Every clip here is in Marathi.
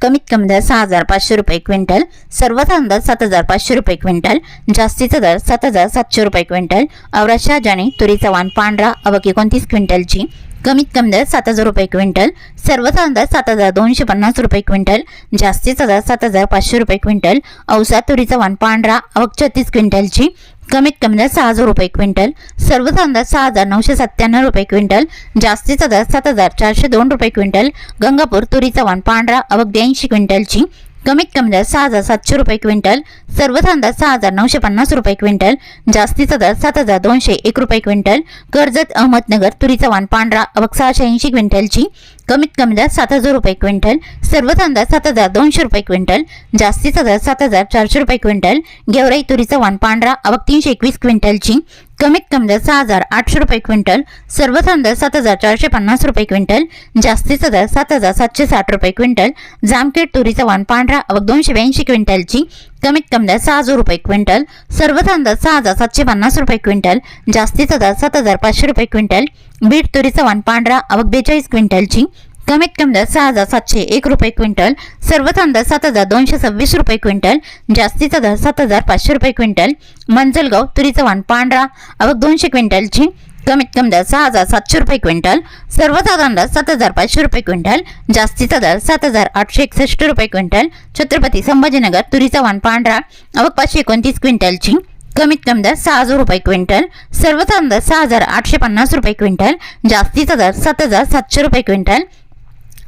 कमीत कमी दर सहा हजार पाचशे रुपये क्विंटल सर्वसाधारण अंदाज सात हजार पाचशे रुपये क्विंटल जास्तीचा दर सात हजार सातशे रुपये क्विंटल औरत जाणे तुरीचा वाण पांढरा अवक एकोणतीस क्विंटलची कमीत कमी दर सात हजार रुपये क्विंटल सर्वसाधारण अंदाज सात हजार दोनशे पन्नास रुपये क्विंटल जास्तीचा दर सात हजार पाचशे रुपये क्विंटल औसा तुरीचा वाण पांढरा अवक छत्तीस क्विंटलची कमीत कमी दर सहा हजार रुपये क्विंटल. सर्वचा अंदाज सहा हजार नऊशे सत्त्याण्णव रुपये क्विंटल. जास्तीचा दर सात हजार चारशे दोन रुपये क्विंटल. गंगापूर तुरीचा वाण पांढरा अवक ब्याऐंशी क्विंटलची कमीत कमी दर सहा हजार सातशे रुपये क्विंटल. सर्वात अंदाज सहा हजार नऊशे पन्नास रुपये क्विंटल. जास्तीचा दर सात हजार दोनशे एक रुपये क्विंटल. कर्जत अहमदनगर तुरीचा वाण पांढरा अवघ सहाशे ऐंशी क्विंटलची कमीत कमी दर सात हजार रुपये क्विंटल सर्व अंदाज सात हजार दोनशे रुपये क्विंटल जास्तीचा दर सात हजार चारशे रुपये क्विंटल गेवराई तुरीचा वाण पांढरा अवक तीनशे एकवीस क्विंटलची कमीत कमी दर सहा हजार आठशे रुपये क्विंटल सर्वसाधारण अंदाज सात हजार चारशे पन्नास रुपये क्विंटल जास्तीचा दर सात हजार सातशे साठ रुपये क्विंटल जामखेड तुरीचा वाण पांढरा अवक दोनशे ब्याऐंशी क्विंटलची कमीत कमी दर सहा हजार रुपये क्विंटल सर्वसाधारण अंदाज सहा हजार सातशे पन्नास रुपये क्विंटल जास्तीचा दर सात हजार पाचशे रुपये क्विंटल बीट तुरीचा वाण पांढरा अवक बेचाळीस क्विंटलची कमीत कमी दर सहा हजार सातशे एक रुपये क्विंटल सर्वात अंदाज सात हजार दोनशे सव्वीस रुपये क्विंटल जास्तीचा दर सात हजार पाचशे रुपये क्विंटल मंजलगाव तुरीचा वाण पांढरा अवक दोनशे क्विंटलची कमीत कमी दर सहा हजार सातशे रुपये क्विंटल सर्वसाधारण अंदाज सात हजार पाचशे रुपये क्विंटल जास्तीचा दर सात हजार आठशे एकसष्ट रुपये क्विंटल छत्रपती संभाजीनगर तुरीचा वाण पांढरा अवक पाचशे एकोणतीस क्विंटलची कमीत कमी दर सहा हजार रुपये क्विंटल सर्वसाधारण अंदाज सहा हजार आठशे पन्नास रुपये क्विंटल जास्तीचा दर सात हजार सातशे रुपये क्विंटल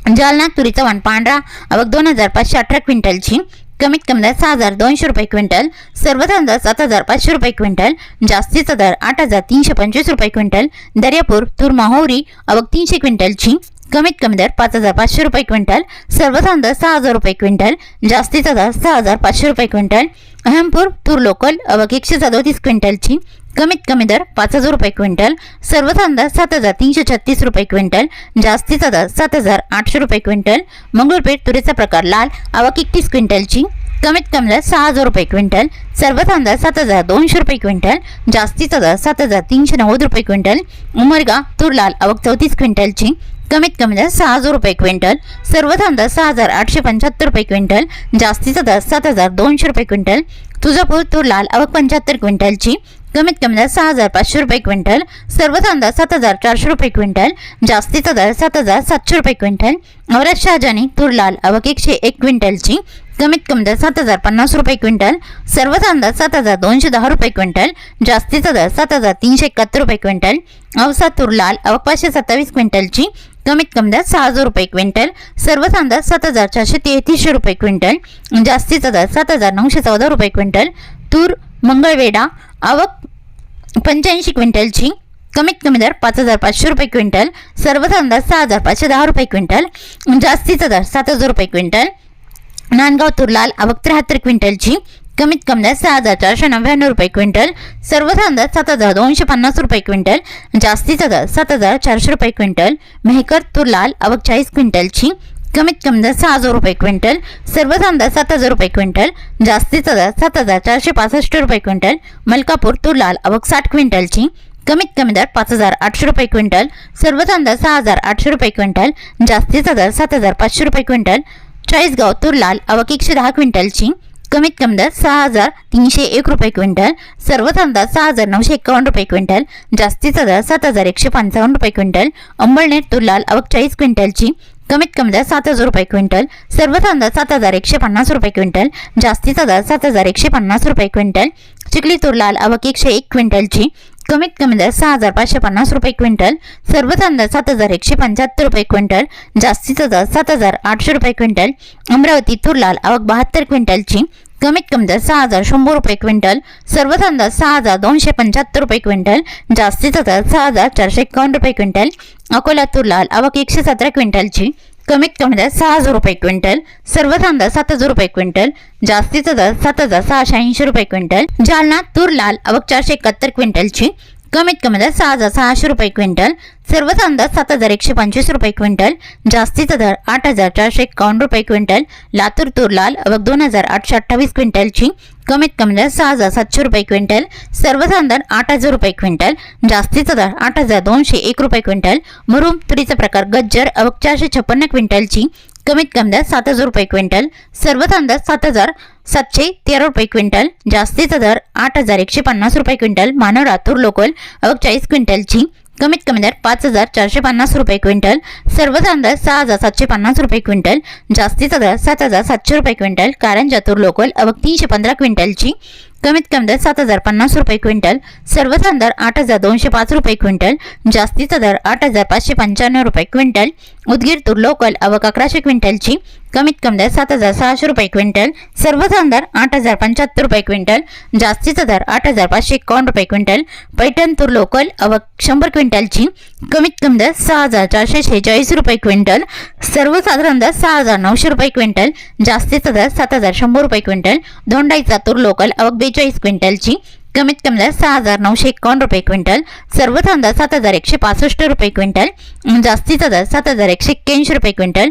जालना तुरीचा वाण पांढरा. आवक दोन हजार पाचशे अठरा क्विंटलची. कमीत कमी दर सहा हजार दोनशे रुपये क्विंटल. सर्वात दर सात हजार पाचशे रुपये क्विंटल. जास्तीचा दर आठ हजार तीनशे पंचवीस रुपये क्विंटल. दर्यापूर तूर माहोरी अवक तीनशे क्विंटलची. कमीत कमी दर पाच हजार पाचशे रुपये क्विंटल सर्वात दर सहा हजार रुपये क्विंटल जास्तीचा दर सहा हजार पाचशे रुपये क्विंटल अहमपूर तूर लोकल अवघ एकशे सदोतीस क्विंटलची कमीत कमी दर पाच हजार रुपये क्विंटल सर्वात दर सात हजार तीनशे छत्तीस रुपये क्विंटल जास्तीचा दर सात हजार आठशे रुपये क्विंटल मंगळपेठ तुरीचा प्रकार लाल आवक एकतीस क्विंटलची कमीत कमी दर सहा हजार रुपये क्विंटल सर्वात दर सात हजार दोनशे रुपये क्विंटल जास्तीचा दर सात हजार तीनशे नव्वद रुपये क्विंटल उमरगा तूर लाल आवक चौतीस क्विंटलची कमीत कमी दर सहा हजार रुपये क्विंटल सर्वधान दर सहा हजार आठशे पंच्याहत्तर रुपये क्विंटल जास्तीचा दर सात हजार दोनशे रुपये क्विंटल तुळजापूर तूर लाल आवक पंच्याहत्तर क्विंटलची कमीत कमी दर सहा हजार पाचशे रुपये क्विंटल सर्व अंदाज सात हजार चारशे रुपये क्विंटल जास्तीचा दर सात हजार सातशे रुपये क्विंटल औरत शहाजानी तूर लाल आवक एकशे एक क्विंटलची कमीत कमी दर सात हजार पन्नास रुपये क्विंटल सर्व अंदाज सात हजार दोनशे दहा रुपये क्विंटल जास्तीचा दर सात हजार तीनशे एकाहत्तर रुपये क्विंटल औसा तूर लाल आवक पाचशे सत्तावीस क्विंटलची कमीत कमी दर सहा हजार रुपये क्विंटल सर्वच अंदाज सात हजार चारशे तेहतीसशे रुपये क्विंटल जास्तीचा दर सात हजार नऊशे चौदा रुपये क्विंटल तूर मंगळवेढा आवक पंच्याऐंशी क्विंटलची कमीत कमी दर पाच हजार पाचशे रुपये क्विंटल सर्वच अंदाज सहा हजार पाचशे दहा रुपये क्विंटल जास्तीचा दर सात हजार रुपये क्विंटल नांदगाव तुरलाल आवक त्र्याहत्तर क्विंटलची कमीत कमी दर सहा हजार चारशे नव्याण्णव रुपये क्विंटल. सर्वात अंदाज सात हजार दोनशे पन्नास रुपये क्विंटल. जास्तीचा दर सात हजार चारशे रुपये क्विंटल. मेहकर तुरलाल आवक चाळीस क्विंटलची कमीत कमी दर सहा हजार रुपये क्विंटल. सर्वात अंदाज सात हजार रुपये क्विंटल. जास्तीचा दर सात हजार चारशे पासष्ट रुपये क्विंटल. मलकापूर तुरलाल आवक साठ क्विंटलची कमीत कमी दर पाच हजार आठशे रुपये क्विंटल. सर्वात अंदाज सहा हजार आठशे रुपये क्विंटल. जास्तीचा दर सात हजार पाचशे रुपये क्विंटल. चाळीसगाव तुरलाल आवक एकशे दहा क्विंटलची कमीत कमी दर सहा हजार तीनशे एक रुपये क्विंटल सर्वच अंदाज सहा हजार नऊशे एकावन्न रुपये क्विंटल जास्तीचा दर सात हजार एकशे पंचावन्न रुपये क्विंटल अंबळनेर तुलाल आवक चाळीस क्विंटलची कमीत कमी दर सात हजार रुपये क्विंटल सर्वच अंदाज सात हजार एकशे पन्नास रुपये क्विंटल जास्तीचा दर सात हजार एकशे पन्नास रुपये क्विंटल चिखली तुरलाल आवक एकशे एक क्विंटलची कमीत कमी दर सहा हजार पाचशे पन्नास रुपये क्विंटल सर्वच अंदाज सात हजार एकशे पंच्याहत्तर रुपये क्विंटल जास्तीचा दर सात हजार आठशे रुपये क्विंटल अमरावती तुरलाल आवक बहात्तर क्विंटलची कमीत कमी दर सहा हजार शंभर रुपये क्विंटल सर्वसाधारण दर सहा हजार दोनशे पंच्याहत्तर रुपये क्विंटल जास्तीचा दर सहा हजार चारशे एकावन्न रुपये क्विंटल अकोला तुरलाल आवक एकशे सतरा क्विंटलची कमीत कमी दर सहा हजार रुपये क्विंटल सर्वसाधारण दर सात हजार रुपये क्विंटल जास्तीचा दर सात हजार सहाशे ऐंशी रुपये क्विंटल जालना तूर लाल आवक चारशे एकाहत्तर क्विंटलची कमीत कमी दर सहा हजार सहाशे रुपये क्विंटल सर्वच अंदाज सात हजार एकशे पंचवीस रुपये क्विंटल जास्तीचा दर आठ हजार चारशे एकावन्न रुपये क्विंटल लातूर तूर लाल आवक दोन हजार आठशे अठ्ठावीस क्विंटलची कमीत कमी दर सहा हजार सातशे रुपये क्विंटल सर्वसाधारण दर आठ हजार रुपये क्विंटल जास्तीचा दर आठ हजार दोनशे एक रुपये क्विंटल मुरुम तुरीचा प्रकार गज्जर अवघ चारशे छप्पन्न क्विंटलची कमीत कमी दर सात हजार रुपये क्विंटल सर्वच अंदाज सात हजार सातशे तेरा रुपये क्विंटल जास्तीचा दर आठ हजार एकशे पन्नास रुपये क्विंटल मानव रातूर लोकल अवघ चाळीस क्विंटलची कमीत कमी दर पाच हजार चारशे पन्नास रुपये क्विंटल सर्वसाधारण दर सहा हजार सातशे पन्नास रुपये क्विंटल जास्तीचा दर सात हजार सातशे रुपये क्विंटल कारण जातूर लोकल अवघ तीनशे पंधरा क्विंटलची कमीत कमी दर सात हजार पन्नास रुपये क्विंटल सर्वसाधारण दर आठ हजार दोनशे पाच रुपये क्विंटल जास्तीचा दर आठ हजार पाचशे पंच्याण्णव रुपये क्विंटल उदगीर तूर लोकल अवक अकराशे क्विंटलची कमीत कमी दर सात हजार सहाशे रुपये क्विंटल सर्वसाधारण दर आठ हजार पंच्याहत्तर रुपये क्विंटल जास्तीचा दर आठ हजार पाचशे एकावन्न रुपये क्विंटल पैठण तूर लोकल अवक शंभर क्विंटलची कमीत कमी दर सहा हजार चारशे शेहेचाळीस रुपये क्विंटल सर्वसाधारण दर सहा हजार नऊशे रुपये क्विंटल जास्तीचा दर सात हजार शंभर रुपये क्विंटल धोंडाईचा तूर लोकल अवक बेचाळीस क्विंटलची कमीत कमी दर सहा हजार नऊशे एकावन्न रुपये क्विंटल सर्वसाधारण दर सात हजार एकशे पासष्ट रुपये क्विंटल जास्तीचा दर सात हजार एकशे एक्क्याऐंशी रुपये क्विंटल